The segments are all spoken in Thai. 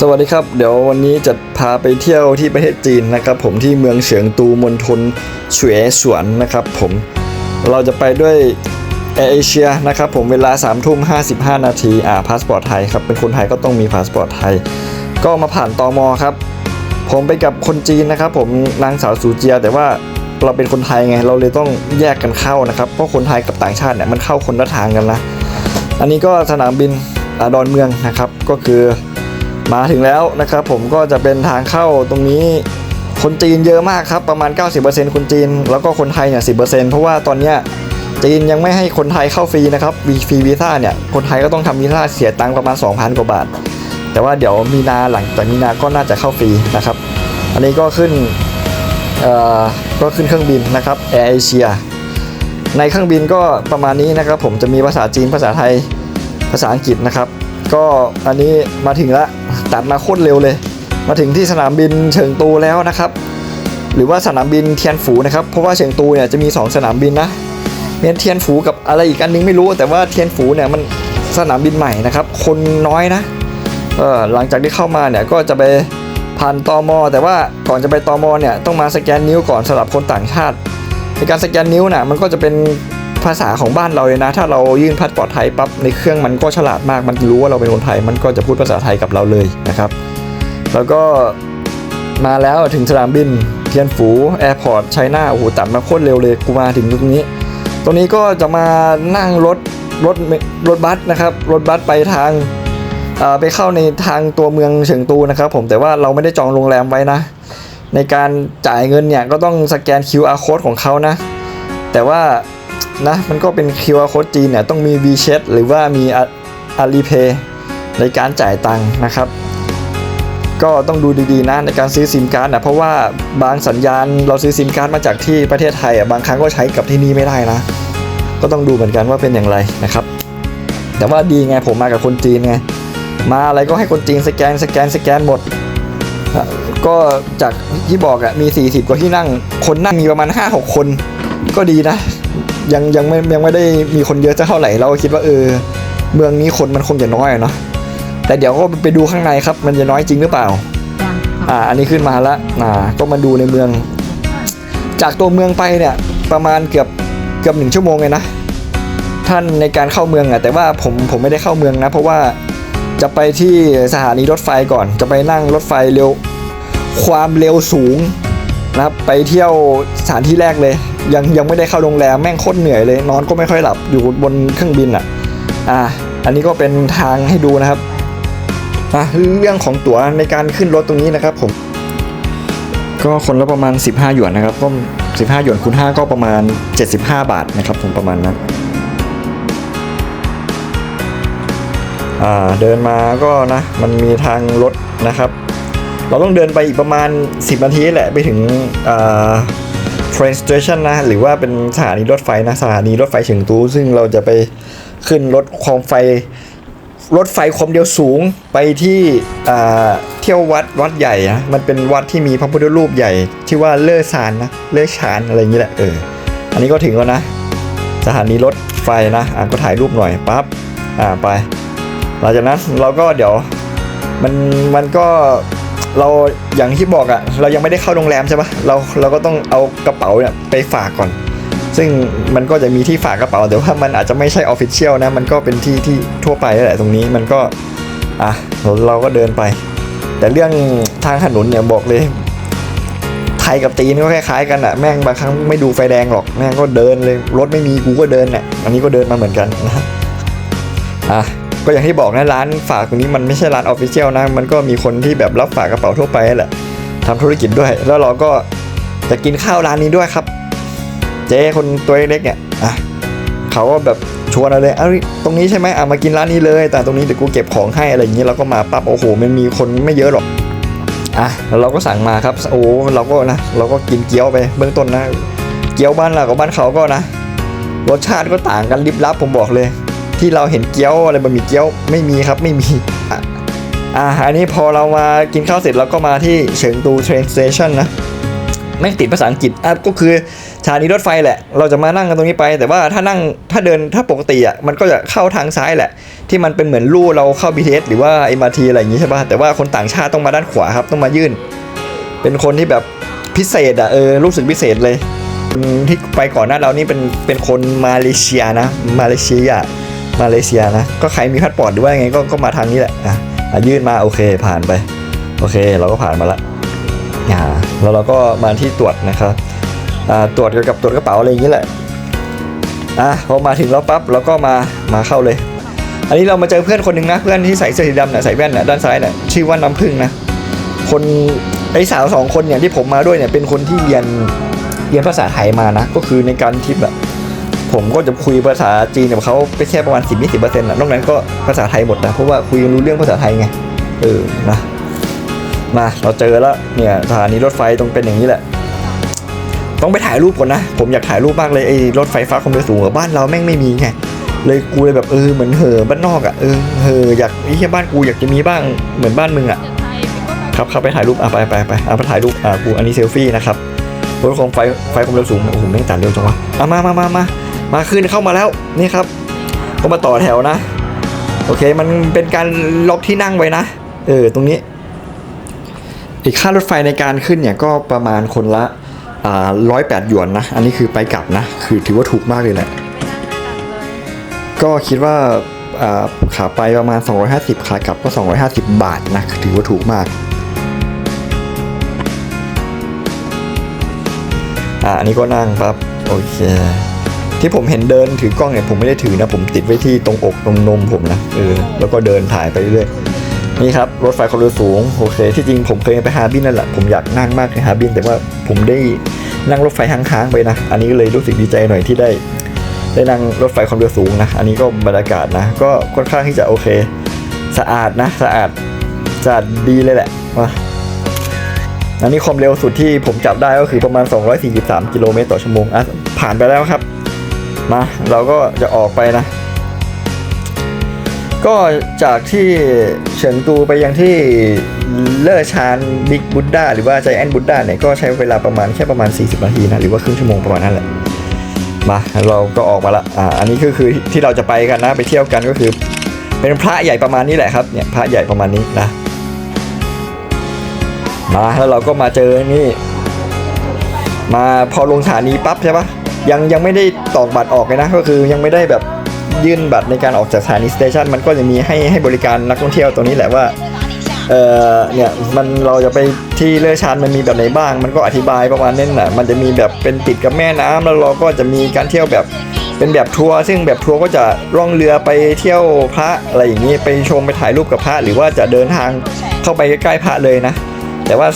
สวัสดีครับ เดี๋ยววันนี้จะพาไปเที่ยวที่ประเทศจีนนะครับผมที่เมืองเฉียงตูมณฑลเฉวยสวนนะครับผมเราจะไปด้วยแอร์เอเชียนะครับผมเวลา3ามทุ่ม55นาทีอ่าพาสปอร์ตไทยครับเป็นคนไทยก็ต้องมีพาสปอร์ตไทย ก็มาผ่านตอมอครับ ผมไปกับคนจีนนะครับผมนางสาวสูเจีย แต่ว่าเราเป็นคนไทยไง เราเลยต้องแยกกันเข้านะครับเพราะคนไทยกับต่างชาติเนี่ยมันเข้าคนละทางกันนะอันนี้ก็สนามบินอาดอนเมืองนะครับก็คือ มาถึงแล้วนะครับผมก็จะเป็นทางเข้าตรงนี้คนจีนเยอะมากครับประมาณ 90%คนจีน แล้วก็คนไทยเนี่ย10%เพราะว่าตอนเนี้ยจีนยังไม่ให้คนไทยเข้าฟรีนะครับวีฟรีวีซ่าเนี่ยคนไทยก็ต้องทำวีซ่าเสียตังค์ประมาณ 2,000 กว่าบาท แต่ว่าเดี๋ยวมีนาหลังจากมีนาก็น่าจะเข้าฟรีนะครับ อันนี้ก็ขึ้นก็ขึ้นเครื่องบินนะครับแอร์เอเชียในเครื่องบินก็ประมาณนี้นะครับ ผมจะมีภาษาจีนภาษาไทยภาษาอังกฤษนะครับ ก็อันนี้มาถึงแล้วตัดมาโคตรเร็วเลย มาถึงที่สนามบินเฉิงตูแล้วนะครับ หรือว่าสนามบินเทียนฝูนะครับ เพราะว่าเฉิงตูเนี่ยจะมี 2 สนามบินนะเมีเทียนฝูกับอะไรอีกอันนึงไม่รู้แต่ว่าเทียนฝูเนี่ยมันสนามบินใหม่นะครับ คนน้อยนะเออหลังจากที่เข้ามาเนี่ยก็จะไปผ่านตอมอแต่ว่าก่อนจะไปตอมอเนี่ยต้องมาสแกนนิ้วก่อนสำหรับคนต่างชาติในการสแกนนิ้วน่ะมันก็จะเป็น ภาษาของบ้านเราเลยนะ ถ้าเรายื่นพาสปอร์ตไทยปั๊บในเครื่องมันก็ฉลาดมาก มันรู้ว่าเราเป็นคนไทย มันก็จะพูดภาษาไทยกับเราเลยนะครับ แล้วก็มาแล้วถึงสนามบินเทียนฝูแอร์พอร์ตไชน่าโอ้โหตัดมาโคตรเร็วเลยกูมาถึงตรงนี้ ตรงนี้ก็จะมานั่งรถรถรถบัสนะครับ รถบัสไปทางไปเข้าในทางตัวเมืองเฉิงตูนะครับ ผมแต่ว่าเราไม่ได้จองโรงแรมไว้นะ ในการจ่ายเงินเนี่ยก็ต้องสแกน QR code ของเขานะ แต่ว่า นะมันก็เป็น QR code จีนเนี่ยต้องมี WeChat หรือว่ามี Alipay ในการจ่ายตังค์นะครับ ก็ต้องดูดีๆนะในการซื้อซิมการ์ดนะเพราะว่าบางสัญญาณเราซื้อซิมการ์ดมาจากที่ประเทศไทยอะบางครั้งก็ใช้กับที่นี่ไม่ได้นะ ก็ต้องดูเหมือนกันว่าเป็นอย่างไรนะครับ แต่ว่าดีไงผมมากับคนจีนไงมาอะไรก็ให้คนจีนสแกนสแกนสแกนหมดก็จากที่บอกอะมี 40 กว่าที่นั่ง คนนั่งมีประมาณ 5-6 คน ก็ดีนะ ยังยังไม่ยังไม่ได้มีคนเยอะจะเท่าไหร่เราก็คิดว่าเออ เมืองนี้คนมันคงจะน้อยอะเนาะแต่เดี๋ยวก็ไปดูข้างในครับ มันจะน้อยจริงหรือเปล่ายังค่ะอ่า อันนี้ขึ้นมาแล้วอ่า ก็มาดูในเมือง จากตัวเมืองไปเนี่ย ประมาณเกือบเกือบหนึ่งชั่วโมงเลยนะ ท่านในการเข้าเมืองอะแต่ว่าผมผมไม่ได้เข้าเมืองนะ เพราะว่าจะไปที่สถานีรถไฟก่อน จะไปนั่งรถไฟเร็ว ความเร็วสูงนะครับ ไปเที่ยวสถานที่แรกเลย ยังยังไม่ได้เข้าโรงแรมแม่งโคตรเหนื่อยเลยนอนก็ไม่ค่อยหลับอยู่บนเครื่องบินอะอ่าอันนี้ก็เป็นทางให้ดูนะครับอะเรื่องของตั๋วในการขึ้นรถตรงนี้นะครับผม ก็คนละประมาณ 15 หยวนนะครับก็15 หยวนคูณ5ก็ประมาณ 75 บาทนะครับผมประมาณนั้นอ่าเดินมาก็นะมันมีทางรถนะครับ เราต้องเดินไปอีกประมาณ 10 นาทีแหละไปถึงอ่า train station นะ หรือว่าเป็นสถานีรถไฟนะ สถานีรถไฟเฉิงตู ซึ่งเราจะไปขึ้นรถความไฟ รถไฟความเร็วสูงไปที่เที่ยววัดวัดใหญ่นะมันเป็นวัดที่มีพระพุทธรูปใหญ่ ชื่อว่าเลอซานนะ เลอชานอะไรอย่างนี้แหละเออ อันนี้ก็ถึงแล้วนะ สถานีรถไฟนะ อะก็ถ่ายรูปหน่อยปั๊บ อ่าไป หลังจากนั้นเราก็เดี๋ยวมันมันก็ เราอย่างที่บอกอะเรายังไม่ได้เข้าโรงแรมใช่ปะเราเราก็ต้องเอากระเป๋าเนี่ยไปฝากก่อน ซึ่งมันก็จะมีที่ฝากกระเป๋าแต่ว่ามันอาจจะไม่ใช่ออฟฟิเชียลนะ มันก็เป็นที่ที่ทั่วไปแหละตรงนี้มันก็อะเราก็เดินไป แต่เรื่องทางถนนเนี่ยบอกเลยไทยกับจีนก็คล้ายๆกันอะแม่งบางครั้งไม่ดูไฟแดงหรอกแม่งก็เดินเลยรถไม่มีกูก็เดินเนี่ยอันนี้ก็เดินมาเหมือนกันนะอะ ก็อย่างที่บอกนะร้านฝากตรงนี้มันไม่ใช่ร้านออฟฟิเชียลนะ มันก็มีคนที่แบบรับฝากกระเป๋าทั่วไปแหละทำธุรกิจด้วย แล้วเราก็จะกินข้าวร้านนี้ด้วยครับ เจ๊คนตัวเล็กๆเนี่ยอะเขาก็แบบชวนเราเลยเอ้ยตรงนี้ใช่ไหมอะมากินร้านนี้เลย แต่ตรงนี้เดี๋ยวกูเก็บของให้อะไรอย่างนี้เราก็มาปั๊บโอ้โห มันมีคนไม่เยอะหรอกอะแล้วเราก็สั่งมาครับโอ้เราก็นะเราก็กินเกี๊ยวไปเบื้องต้นนะ เกี๊ยวบ้านเรากับบ้านเขาก็นะ รสชาติก็ต่างกันลิบลับผมบอกเลย ที่เราเห็นเกี๊ยวอะไรบะหมี่เกี๊ยวไม่มีครับไม่มีอะอ่าอันนี้พอเรามากินข้าวเสร็จเราก็มาที่เฉิงตู train station นะแม่งติดภาษาอังกฤษอะก็คือสถานีรถไฟแหละ เราจะมานั่งกันตรงนี้ไป แต่ว่าถ้านั่งถ้าเดินถ้าปกติอะมันก็จะเข้าทางซ้ายแหละ ที่มันเป็นเหมือนลู่เราเข้า BTS หรือว่า MRT อะไรอย่างงี้ใช่ป่ะแต่ว่าคนต่างชาติต้องมาด้านขวาครับต้องมายื่น เป็นคนที่แบบพิเศษอะเออรู้สึกพิเศษเลยที่ไปก่อนหน้าเรานี่เป็นเป็นคนมาเลเซียนะมาเลเซีย มาเลเซียนะ ก็ใครมีพาสปอร์ตหรือว่าไงก็ก็มาทางนี้แหละอะยื่นมาโอเคผ่านไป โอเคเราก็ผ่านมาละอ่าแล้วเราก็มาที่ตรวจนะครับอ่าตรวจเกี่ยวกับตรวจกระเป๋าอะไรอย่างนี้แหละอะพอมาถึงแล้วปั๊บเราก็มามาเข้าเลย อันนี้เรามาเจอเพื่อนคนหนึ่งนะเพื่อนที่ใส่เสื้อสีดำเนี่ยใส่แว่นเนี่ยด้านซ้ายเนี่ยชื่อว่าน้ำพึ่งนะคนไอ้สาวสองคนเนี่ยที่ผมมาด้วยเนี่ยเป็นคนที่เรียนเรียนภาษาไทยมานะ ก็คือในการทริปอะ ผมก็จะคุยภาษาจีนกับเขาไปแค่ประมาณ 10 20เปอร์เซ็นต์ะนอกนั้นก็ภาษาไทยหมดนะเพราะว่าคุยกันรู้เรื่องภาษาไทยไงเออนะมาเราเจอแล้วเนี่ยสถานีรถไฟตรงเป็นอย่างนี้แหละ ต้องไปถ่ายรูปก่อนนะ ผมอยากถ่ายรูปมากเลยไอ้รถไฟฟ้าความเร็วสูงอะบ้านเราแม่งไม่มีไงเลยกูเลยแบบเออเหมือนเห่อบ้านนอกอะเออเห่ออยากไอ้เหี้ยบ้านกูอยากจะมีบ้างเหมือนบ้านมึงอะครับเข้าไปถ่ายรูปอะไปไปไปอะไปถ่ายรูปอะกูอันนี้เซลฟี่นะครับรถของไฟไฟความเร็วสูงโอ้โหแม่งตัดเร็วจังวะอะมามามามา มาขึ้นเข้ามาแล้วนี่ครับ ก็มาต่อแถวนะ โอเคมันเป็นการล็อกที่นั่งไว้นะ เออตรงนี้อีกค่ารถไฟในการขึ้นเนี่ยก็ประมาณคนละร้อยแปดหยวนนะ อันนี้คือไปกลับนะ คือถือว่าถูกมากเลยแหละ ก็คิดว่าอ่าขาไปประมาณ 250 ขากลับก็ 250 บาทนะ ถือว่าถูกมาก อ่าอันนี้ก็นั่งปั๊บ โอเค ที่ผมเห็นเดินถือกล้องเนี่ยผมไม่ได้ถือนะ ผมติดไว้ที่ตรงอกตรงนมผมนะเออแล้วก็เดินถ่ายไปเรื่อยนี่ครับรถไฟความเร็วสูงโอเคที่จริงผมเคยไปฮาร์บินนั่นแหละผมอยากนั่งมากในฮาร์บิน แต่ว่าผมได้นั่งรถไฟค้างๆไปนะ อันนี้เลยรู้สึกดีใจหน่อยที่ได้ ได้นั่งรถไฟความเร็วสูงนะอันนี้ก็บรรยากาศนะ ก็ค่อนข้างที่จะโอเค สะอาดนะสะอาดสะอาดดีเลยแหละมาอันนี้ความเร็วสุดที่ผมจับได้ก็คือประมาณ 243 กิโลเมตรต่อชั่วโมงอะผ่านไปแล้วครับ มาเราก็จะออกไปนะ ก็จากที่เฉิงตูไปยังที่เลอชานบิ๊กบุดดาหรือว่าใจแอนบุดดาเนี่ยก็ใช้เวลาประมาณแค่ประมาณ 40 นาทีนะ หรือว่าครึ่งชั่วโมงประมาณนั้นแหละมาเราก็ออกมาละอ่าอันนี้ก็คือที่เราจะไปกันนะไปเที่ยวกันก็คือ เป็นพระใหญ่ประมาณนี้แหละครับเนี่ยพระใหญ่ประมาณนี้นะมาแล้วเราก็มาเจอนี่ มาพอลงสถานีปั๊บใช่ปะ ยังยังไม่ได้ตอกบัตรออกเลยนะก็คือยังไม่ได้แบบยื่นบัตรในการออกจากสถานีสเตชันมันก็จะมีให้ให้บริการนักท่องเที่ยวตรงนี้แหละว่าเออเนี่ยมันเราจะไปที่เลือชานมันมีแบบไหนบ้าง มันก็อธิบายประมาณนั้นแหละมันจะมีแบบเป็นติดกับแม่น้ำแล้วเราก็จะมีการเที่ยวแบบเป็นแบบทัวร์ซึ่งแบบทัวร์ก็จะล่องเรือไปเที่ยวพระอะไรอย่างนี้ไปชมไปถ่ายรูปกับพระ หรือว่าจะเดินทางเข้าไปใกล้ๆพระเลยนะ แต่ว่า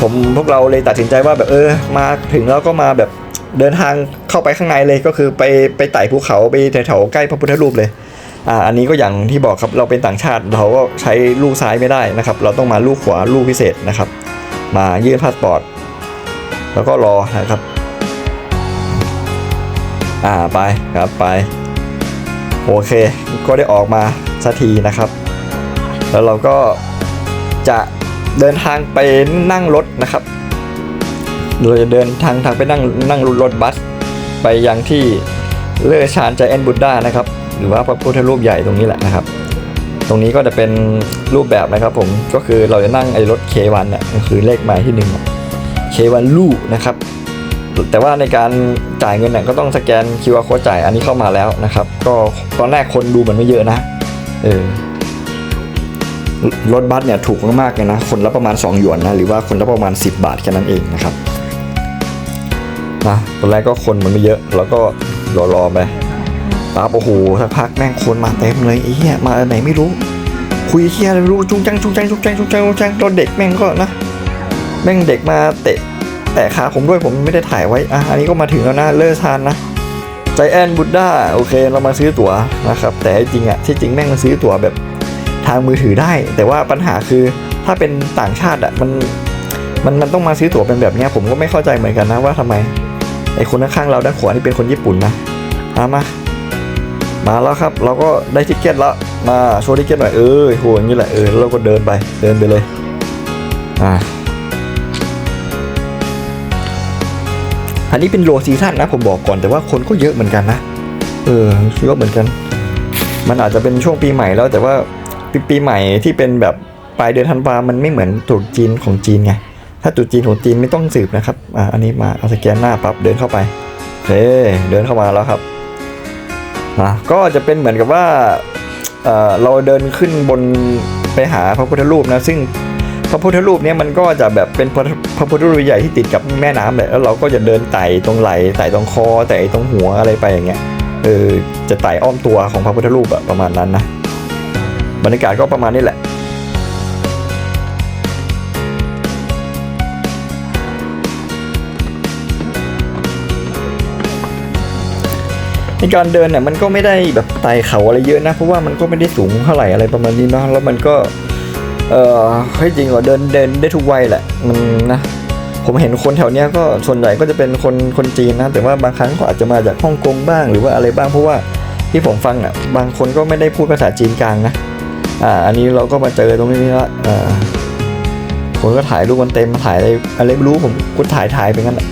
ผมพวกเราเลยตัดสินใจว่าแบบเออมาถึงแล้วก็มาแบบ เดินทางเข้าไปข้างในเลยก็คือไปไปไต่ภูเขาไปแถวๆใกล้พระพุทธรูปเลยอ่าอันนี้ก็อย่างที่บอกครับเราเป็นต่างชาติเราก็ใช้ลูกซ้ายไม่ได้นะครับ เราต้องมาลูกขวาลูกพิเศษนะครับ มายื่นพาสปอร์ตแล้วก็รอนะครับ อ่าไปครับไป โอเค ก็ได้ออกมาสักทีนะครับ แล้วเราก็จะเดินทางไปนั่งรถนะครับ เราจะเดินทางทางไปนั่งนั่งรถบัส ไปยังที่เลอชานใจแอนบุดดานะครับ หรือว่าพระพุทธรูปใหญ่ตรงนี้แหละนะครับ ตรงนี้ก็จะเป็นรูปแบบนะครับผมก็คือเราจะนั่งไอ้รถ K1 เนี่ยก็คือเลขหมายที่หนึ่ง K1 ลู่นะครับ แต่ว่าในการจ่ายเงินเนี่ยก็ต้องสแกน QR code จ่ายอันนี้เข้ามาแล้วนะครับ ก็ตอนแรกคนดูเหมือนไม่เยอะนะเออรถบัสเนี่ยถูกมากๆเลยนะ คนละประมาณ 2 หยวนนะ หรือว่าคนละประมาณ 10 บาทแค่นั้นเองนะครับ นะตอนแรกก็คนมันไม่เยอะ แล้วก็รอรอไปปั๊บโอ้โหสักพักแม่งคนมาเต็มเลยไอ้เหี้ยมาไหนไม่รู้ คุยเหี้ยไรไม่รู้จุงจังจุงจังจุงจังจุงจังจุงจังตอนเด็กแม่งก็นะแม่งเด็กมาเตะแตะขาผมด้วยผมไม่ได้ถ่ายไว้อะอันนี้ก็มาถึงแล้วนะเลอร์ชานนะใจแอนบุดด้าโอเคเรามาซื้อตั๋วนะครับแต่จริงอะที่จริงแม่งมาซื้อตั๋วแบบทางมือถือได้ แต่ว่าปัญหาคือถ้าเป็นต่างชาติอะมันมันมันต้องมาซื้อตั๋วเป็นแบบเนี้ยผมก็ไม่เข้าใจเหมือนกันนะว่าทำไม ไอคนข้างๆเราด้านขวานี่เป็นคนญี่ปุ่นนะมามามาแล้วครับ เราก็ได้ทิกเก็ตแล้ว มาโชว์ทิกเก็ตหน่อยเออโหอย่างนี้แหละเออแล้วเราก็เดินไปเดินไปเลยอ่าอันนี้เป็นโลซีซั่นนะผมบอกก่อนแต่ว่าคนก็เยอะเหมือนกันนะเออเยอะเหมือนกัน มันอาจจะเป็นช่วงปีใหม่แล้วแต่ว่าปีปีใหม่ที่เป็นแบบปลายเดือนธันวามันไม่เหมือนตรุษจีนของจีนไง ถ้าตรุษจีนของจีนไม่ต้องสืบนะครับอ่าอันนี้มาเอาสแกนหน้าปั๊บเดินเข้าไปเฮ้เดินเข้ามาแล้วครับอะก็จะเป็นเหมือนกับว่าเอ่อเราเดินขึ้นบนไปหาพระพุทธรูปนะซึ่งพระพุทธรูปเนี้ยมันก็จะแบบเป็นพระพระพุทธรูปใหญ่ที่ติดกับแม่น้ำเลยแล้วเราก็จะเดินไต่ตรงไหลไต่ตรงคอไต่ตรงหัวอะไรไปอย่างเงี้ยเออจะไต่อ้อมตัวของพระพุทธรูปอะประมาณนั้นนะบรรยากาศก็ประมาณนี้แหละ ในการเดินเนี่ยมันก็ไม่ได้แบบไต่เขาอะไรเยอะนะ เพราะว่ามันก็ไม่ได้สูงเท่าไหร่อะไรประมาณนี้เนาะแล้วมันก็ เออให้จริงเหรอเดินเดินได้ทุกวัยแหละมันนะผมเห็นคนแถวเนี้ยก็ส่วนใหญ่ก็จะเป็นคนคนจีนนะแต่ว่าบางครั้งก็อาจจะมาจากฮ่องกงบ้างหรือว่าอะไรบ้างเพราะว่าที่ผมฟังอะบางคนก็ไม่ได้พูดภาษาจีนกลางนะอ่าอันนี้เราก็มาเจอตรงนี้ละอ่าผมก็ถ่ายรูปมันเต็มถ่ายอะไรอะไรไม่รู้ผมก็ถ่ายถ่ายไปงั้นแหละ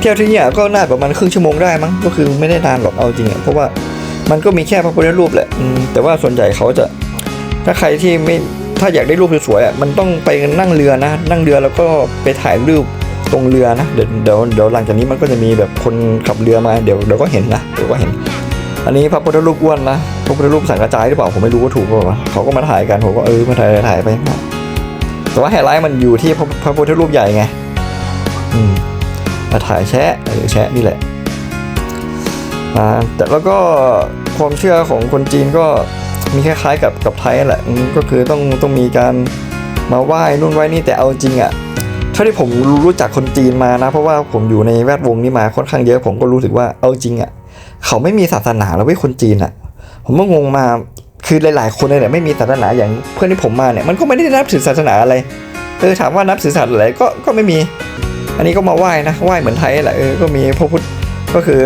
เที่ยวที่เนี่ยก็น่าประมาณครึ่งชั่วโมงได้มั้งก็คือไม่ได้นานหรอกเอาจริงอะเพราะว่ามันก็มีแค่พระพุทธรูปแหละแต่ว่าส่วนใหญ่เขาจะ ถ้าใครที่ไม่ถ้าอยากได้รูปสวยๆอะมันต้องไปนั่งเรือนะ นั่งเรือแล้วก็ไปถ่ายรูปตรงเรือนะเดี๋ยวเดี๋ยวเดี๋ยวหลังจากนี้มันก็จะมีแบบคนขับเรือมาเดี๋ยวเดี๋ยวก็เห็นนะเดี๋ยวก็เห็น อันนี้พระพุทธรูปอ้วนนะพระพุทธรูปสังกระจายหรือเปล่าผมไม่รู้ว่าถูกเปล่าวะเขาก็มาถ่ายกันผมก็เออมาถ่ายถ่ายไปแต่ว่าไฮไลท์มันอยู่ที่พระพระพุทธรูปใหญ่ไงอืม มาถ่ายแชะเออแชะนี่แหละอ่าแต่แล้วก็ความเชื่อของคนจีนก็มีคล้ายๆกับกับไทยนั่แหละก็คือต้องต้องมีการมาไหว้นู่นไหว้นี่แต่เอาจริงอะ่ะเท่าที่ผมรู้จักคนจีนมานะ เพราะว่าผมอยู่ในแวดวงนี้มาค่อนข้างเยอะผมก็รู้สึกว่าเอาจริงอะ่ะเขาไม่มีศาสนาแล้วเว้ยคนจีนอะ่ะ ผมก็งงมาคือหลาย ๆ คนเลยเนี่ยไม่มีศาสนาอย่างเพื่อนที่ผมมาเนี่ยมันก็ไม่ได้นับถือศาสนาอะไรเออถามว่านับถือศาสนาอะไรก็ก็ไม่มี อันนี้ก็มาไหว้นะไหว้เหมือนไทยแหละเออก็มีพระพุทธก็คือ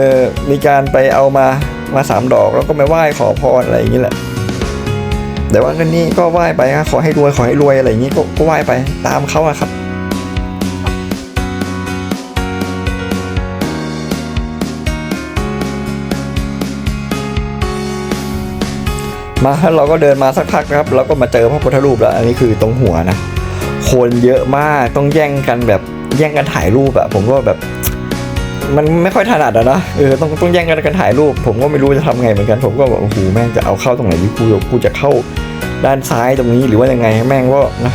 มีการไปเอามามาสามดอกแล้วก็มาไหว้ขอพรอะไรอย่างนี้แหละแต่ว่ากันนี้ก็ไหว้ไปนะขอให้รวยขอให้รวยอะไรอย่างนี้ก็ก็ไหว้ไปตามเขาอะครับมาเราก็เดินมาสักพักนะครับ เราก็มาเจอพระพุทธรูปแล้ว อันนี้คือตรงหัวนะ คนเยอะมากต้องแย่งกันแบบแย่งกันถ่ายรูปอะผมก็แบบ มันไม่ค่อยถนัดอะนะเออต้องต้องแย่งกันกันถ่ายรูป ผมก็ไม่รู้จะทำไงเหมือนกัน ผมก็บอกโอ้โหแม่งจะเอาเข้าตรงไหนดีกูกูจะเข้าด้านซ้ายตรงนี้หรือว่ายังไงแม่งก็นะ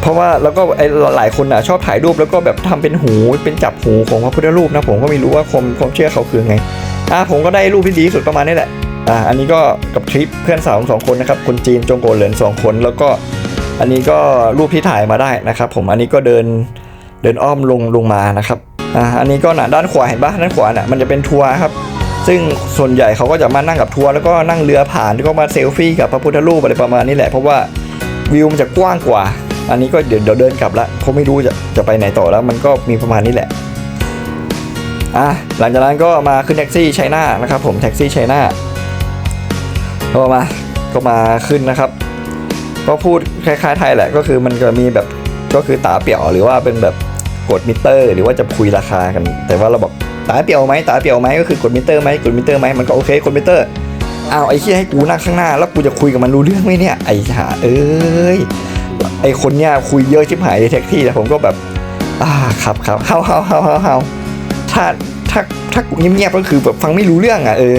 เพราะว่าแล้วก็ไอ้หลายคนอะชอบถ่ายรูปแล้วก็แบบทำเป็นหูเป็นจับหูของพระพุทธรูปนะผมก็ไม่รู้ว่าความความเชื่อเขาคือไงอะผมก็ได้รูปที่ดีที่สุดประมาณนี้แหละอะอันนี้ก็กับทริปเพื่อนสาวสองคนนะครับคนจีนจงโกเหลินสองคนแล้วก็ อันนี้ก็รูปที่ถ่ายมาได้นะครับ ผมอันนี้ก็เดินเดินอ้อมลงลงมานะครับอ่าอันนี้ก็น่ะด้านขวาเห็นปะด้านขวาน่ะมันจะเป็นทัวร์ครับ ซึ่งส่วนใหญ่เขาก็จะมานั่งกับทัวร์แล้วก็นั่งเรือผ่านแล้วก็มาเซลฟี่กับพระพุทธรูปอะไรประมาณนี้แหละเพราะว่าวิวมันจะกว้างกว่า อันนี้ก็เดี๋ยวเดินกลับละเพราะไม่รู้จะจะไปไหนต่อแล้ว มันก็มีประมาณนี้แหละอะหลังจากนั้นก็มาขึ้นแท็กซี่ไชน่านะครับผมแท็กซี่ไชน่าก็มาก็มาขึ้นนะครับ ก็พูดคล้ายๆไทยแหละก็คือมันก็มีแบบก็คือตาเปี่ยวหรือว่าเป็นแบบกดมิเตอร์ หรือว่าจะคุยราคากัน แต่ว่าเราบอกตาเปี่ยวไหมตาเปี่ยวไหมก็คือกดมิเตอร์ไหมกดมิเตอร์ไหมมันก็โอเคกดมิเตอร์อ้าวไอ้เหี้ยให้กูนั่งข้างหน้า แล้วกูจะคุยกับมันรู้เรื่องไหมเนี่ยไอ้ห่าเอ้ยไอ้คนเนี้ยคุยเยอะชิบหายในแท็กซี่แต่ผมก็แบบอ่าครับครับเฮาเฮาเฮาเฮาเฮาถ้าถ้าถ้ากูเงียบๆก็คือแบบฟังไม่รู้เรื่องอะเออ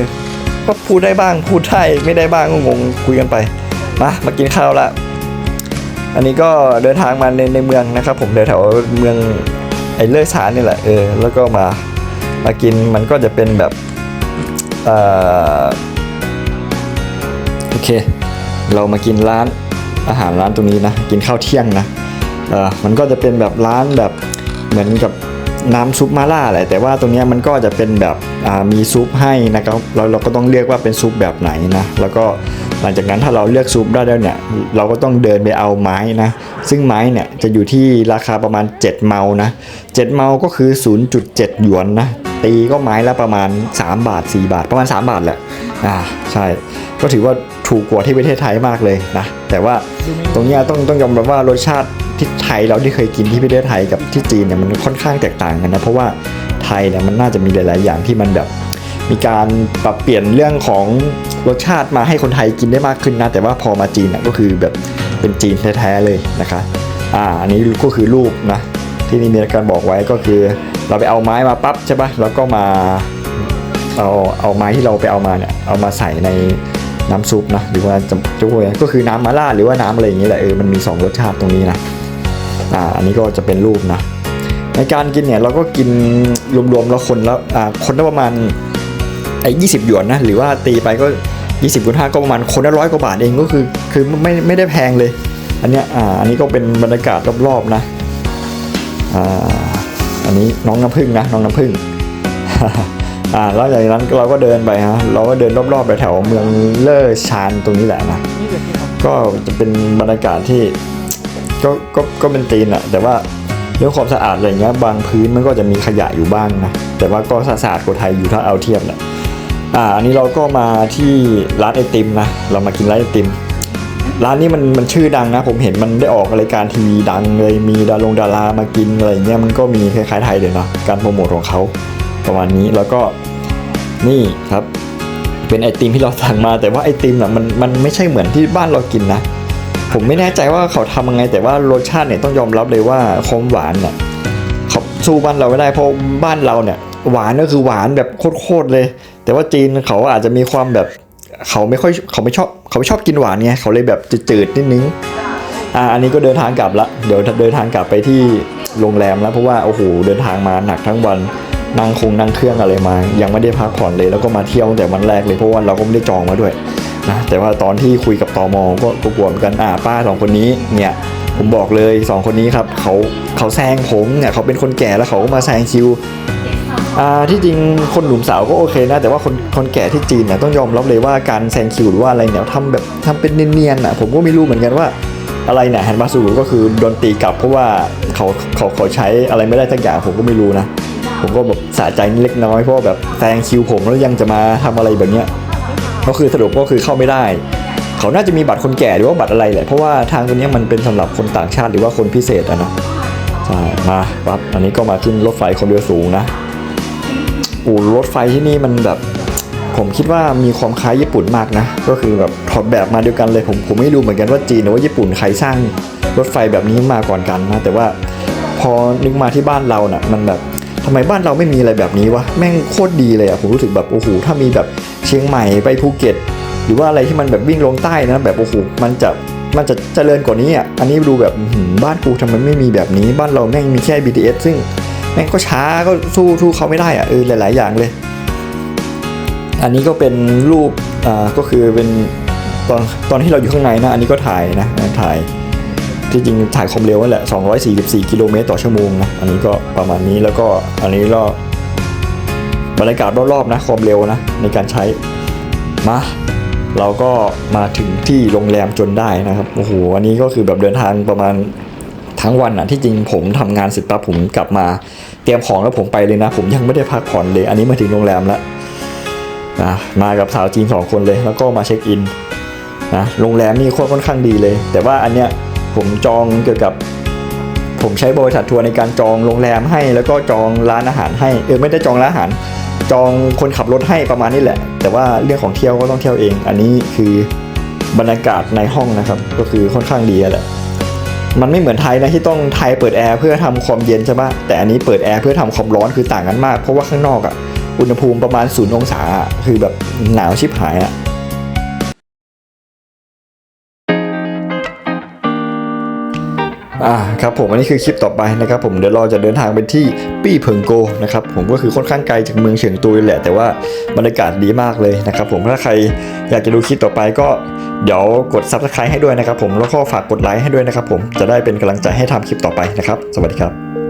ก็พูดได้บ้างพูดได้ไม่ได้บ้างก็งงคุยกันไป มามากินข้าวละอันนี้ก็เดินทางมาในในเมืองนะครับ ผมแถวเมืองไอเลื่อยสานนี่แหละเออแล้วก็มามากินมันก็จะเป็นแบบอโอเค เรามากินร้านอาหารร้านตรงนี้นะ กินข้าวเที่ยงนะเออมันก็จะเป็นแบบร้านแบบเหมือนกับน้ำซุปมาล่าแหละแต่ว่าตรงนี้มันก็จะเป็นแบบมีซุปให้นะครับเราเราก็ต้องเลือกว่าเป็นซุปแบบไหนนะแล้วก็ หลังจากนั้นถ้าเราเลือกซุปได้แล้วเนี่ย เราก็ต้องเดินไปเอาไม้นะ ซึ่งไม้เนี่ยจะอยู่ที่ราคาประมาณ 7 เมานะ 7 เมาก็คือ 0.7 หยวนนะ ตีก็ไม้ละประมาณ 3 บาท 4 บาท ประมาณ 3 บาทแหละ อ่า ใช่ ก็ถือว่าถูกกว่าที่ประเทศไทยมากเลยนะ แต่ว่าตรงนี้ต้องต้องยอมรับว่ารสชาติที่ไทยเราที่เคยกินที่ประเทศไทยกับที่จีนเนี่ยมันค่อนข้างแตกต่างกันนะ เพราะว่าไทยเนี่ยมันน่าจะมีหลาย ๆ อย่างที่มันแบบ มีการปรับเปลี่ยนเรื่องของรสชาติมาให้คนไทยกินได้มากขึ้นนะ แต่ว่าพอมาจีนนะก็คือแบบเป็นจีนแท้ๆเลยนะคะ อ่า อันนี้ก็คือรูปนะ ที่นี่มีการบอกไว้ก็คือ เราไปเอาไม้มาปั๊บใช่ปะแล้วก็มาเอาเอาไม้ที่เราไปเอามาเนี่ยเอามาใส่ในน้ำซุปนะหรือว่าจะจะว่าก็คือน้ำมาล่าหรือว่าน้ำอะไรอย่างเงี้ยแหละเออมันมีสองรสชาติตรงนี้นะอ่าอันนี้ก็จะเป็นรูปนะในการกินเนี่ยเราก็กินรวมๆแล้วคนและอ่าคนละประมาณ ไอ้ยีหยวนนะหรือว่าตีไปก็ 20คูณ5ก็ประมาณคนละร้อยกว่าบาทเองก็คือคือไม่ไม่ได้แพงเลย อันเนี้ยอ่าอันนี้ก็เป็นบรรยากาศรอบๆนะอ่าอันนี้น้องน้ำผึ้งนะน้องน้ำผึ้งอ่าแล้วจากนั้นเราก็เดินไปฮะเราก็เดินรอบๆแถวเมืองเลอชานตรงนี้แหละนะก็จะเป็นบรรยากาศที่ก็ก็ก็เป็นตีนแหละแต่ว่าเรื่องความสะอาดอะไรเงี้ยบางพื้นมันก็จะมีขยะอยู่บ้างนะแต่ว่าก็สะอาดกว่าไทยอยู่ถ้าเอาเทียบแหละ อ่าอันนี้เราก็มาที่ร้านไอติมนะเรามากินร้านไอติม ร้านนี้มันมันชื่อดังนะ ผมเห็นมันได้ออกรายการทีวีดังเลยมีดารงดารามากินอะไรเงี้ยมันก็มีคล้ายๆไทยเลยเนาะการโปรโมทของเขาประมาณนี้แล้วก็นี่ครับ เป็นไอติมที่เราสั่งมาแต่ว่าไอติมอะมันมันไม่ใช่เหมือนที่บ้านเรากินนะ ผมไม่แน่ใจว่าเขาทำยังไง แต่ว่ารสชาติเนี่ยต้องยอมรับเลยว่าความหวานเนี่ยเขาสู้บ้านเราไม่ได้เพราะบ้านเราเนี่ยหวานก็คือหวานแบบโคตรๆเลย แต่ว่าจีนเขาอาจจะมีความแบบเขาไม่ค่อยเขาไม่ชอบเขาไม่ชอบกินหวานไงเขาเลยแบบจืดๆนิดนึงอ่าอันนี้ก็เดินทางกลับละเดี๋ยวเดินทางกลับไปที่โรงแรมแล้วเพราะว่าโอ้โหเดินทางมาหนักทั้งวันนั่งคงนั่งเครื่องอะไรมา ยังไม่ได้พักผ่อนเลยแล้วก็มาเที่ยวแต่วันแรกเลยเพราะว่าเราก็ไม่ได้จองมาด้วยนะแต่ว่าตอนที่คุยกับตอมก็ก็กลัวเหมือนกันอ่าป้าสองคนนี้เนี่ยผมบอกเลยสองคนนี้ครับเขาเขาแซงผมเนี่ยเขาเป็นคนแก่แล้วเขาก็มาแซงคิว ที่จริงคนหนุ่มสาวก็โอเคนะ แต่ว่าคนคนแก่ที่จีนเนี่ยต้องยอมรับเลยว่าการแซงคิวหรือว่าอะไรเนี่ยทำแบบทำเป็นเนียนๆอะผมก็ไม่รู้เหมือนกันว่าอะไรเนี่ยแฮนบาสูก็คือโดนตีกลับเพราะว่าเขาเขาเขาใช้อะไรไม่ได้สักอย่างผมก็ไม่รู้นะ ผมก็แบบสะใจเล็กน้อยเพราะแบบแซงคิวผมแล้วยังจะมาทำอะไรแบบเนี้ยก็คือสรุปก็คือเข้าไม่ได้ เขาน่าจะมีบัตรคนแก่หรือว่าบัตรอะไรแหละเพราะว่าทางตัวนี้มันเป็นสำหรับคนต่างชาติหรือว่าคนพิเศษอะนะใช่มาปั๊บอันนี้ก็มาขึ้นรถไฟความเร็วสูงนะ อูรถไฟที่นี่มันแบบ ผมคิดว่ามีความคล้ายญี่ปุ่นมากนะ ก็คือแบบถอดแบบมาเดียวกันเลยผมผมไม่รู้เหมือนกันว่าจีนหรือว่าญี่ปุ่นใครสร้างรถไฟแบบนี้มาก่อนกันนะ แต่ว่าพอนึกมาที่บ้านเราน่ะมันแบบทำไมบ้านเราไม่มีอะไรแบบนี้วะแม่งโคตรดีเลยอะผมรู้สึกแบบโอ้โหถ้ามีแบบเชียงใหม่ไปภูเก็ต หรือว่าอะไรที่มันแบบวิ่งลงใต้นะแบบโอ้โหมันจะมันจะเจริญกว่านี้อะอันนี้ดูแบบบ้านกูทำไมไม่มีแบบนี้ บ้านเราแม่งมีแค่ BTS ซึ่ง แม่งก็ช้าก็สู้สู้เขาไม่ได้อะเออหลาย ๆ อย่างเลย อันนี้ก็เป็นรูปอ่าก็คือเป็นตอนตอนที่เราอยู่ข้างในนะ อันนี้ก็ถ่ายนะถ่ายที่จริงถ่ายความเร็วนั่นแหละ 244 กิโลเมตรต่อชั่วโมงนะ อันนี้ก็ประมาณนี้แล้วก็อันนี้ก็บรรยากาศรอบๆนะความเร็วนะในการใช้มาเราก็มาถึงที่โรงแรมจนได้นะครับโอ้โหอันนี้ก็คือแบบเดินทางประมาณ ทั้งวันอะที่จริงผมทำงานเสร็จปั๊บผมกลับมาเตรียมของแล้วผมไปเลยนะ ผมยังไม่ได้พักผ่อนเลย อันนี้มาถึงโรงแรมแล้วนะมากับสาวจีนสองคนเลยแล้วก็มาเช็คอินนะโรงแรมนี่โคตรค่อนข้างดีเลย แต่ว่าอันเนี้ยผมจองเกี่ยวกับผมใช้บริษัททัวร์ในการจองโรงแรมให้ แล้วก็จองร้านอาหารให้เออไม่ได้จองร้านอาหาร จองคนขับรถให้ประมาณนี้แหละ แต่ว่าเรื่องของเที่ยวก็ต้องเที่ยวเอง อันนี้คือบรรยากาศในห้องนะครับ ก็คือค่อนข้างดีแหละ มันไม่เหมือนไทยนะที่ต้องไทยเปิดแอร์เพื่อทำความเย็นใช่ปะแต่อันนี้เปิดแอร์เพื่อทำความร้อนคือต่างกันมาก เพราะว่าข้างนอกอะอุณหภูมิประมาณศูนย์องศาคือแบบหนาวชิบหายอะ อ่าครับผมอันนี้คือคลิปต่อไปนะครับผมเดี๋ยวเราจะเดินทางไปที่ปี้เพิงโกนะครับผมก็คือค่อนข้างไกลจากเมืองเฉียงตุยแหละ แต่ว่าบรรยากาศดีมากเลยนะครับผมถ้าใครอยากจะดูคลิปต่อไปก็เดี๋ยวกด subscribe ให้ด้วยนะครับผมแล้วก็ฝากกดไลค์ให้ด้วยนะครับผมจะได้เป็นกำลังใจให้ทำคลิปต่อไปนะครับ สวัสดีครับ